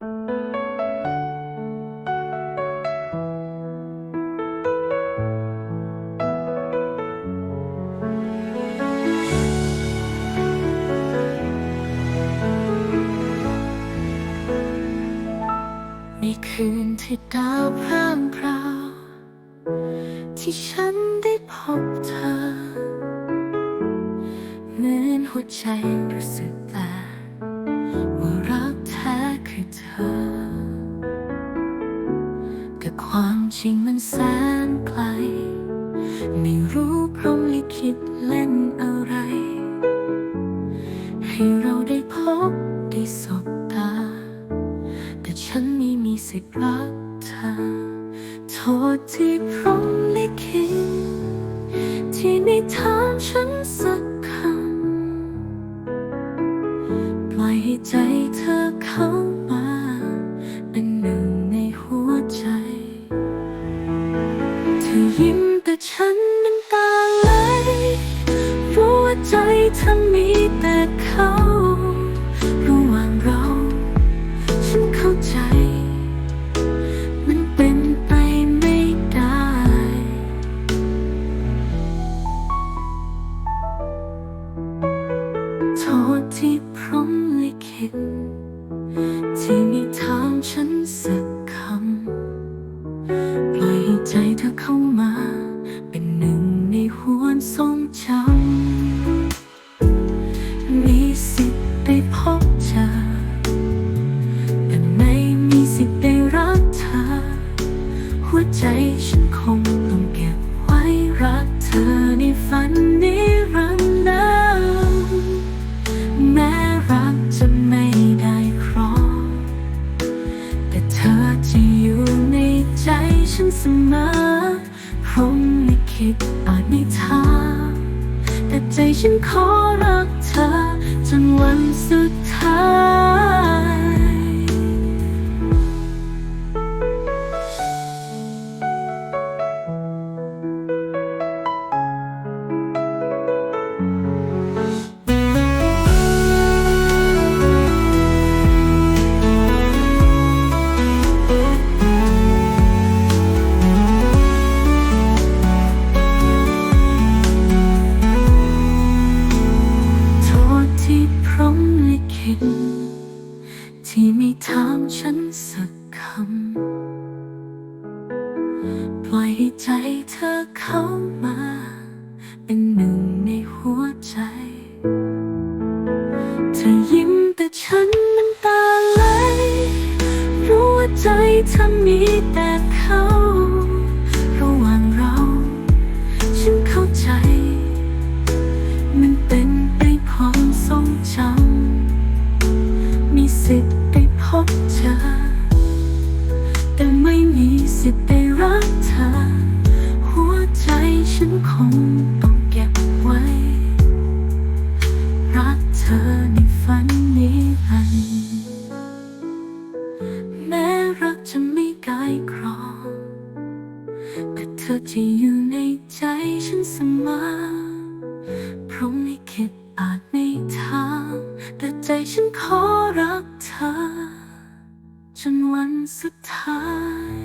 ในคืนที่ดาวพร่างพราวที่ฉันได้พบเธอเหมือนหัวใจรู้สึกแปล จริงมันแสนไกล ไม่รู้พรหมลิขิตเล่นอะไร ให้เราได้พบได้สบตา แต่ฉันไม่มีสิทธิ์รักเธอ โทษที่พรหมลิขิตที่ไม่ถามฉัน ฉันน้ำตาไหลรู้ว่าใจเธอมีแต่เขาิดอาจไม่ทาแต่ใจฉันขอรักเธอ จนวันสุด ลิขิตที่ไม่ถามฉันสักคำ ปล่อยให้ใจเธอเข้ามา เป็นหนึ่งในหัวใจ เธอยิ้มแต่ฉันน้ำตาไหลรู้ว่าใจเธอมีแต่เขา แต่เธอจะอยู่ในใจฉันเสมอพรหมลิขิดอาจไม่ทางแต่ใจฉันขอรักเธอ จนวันสุดท้าย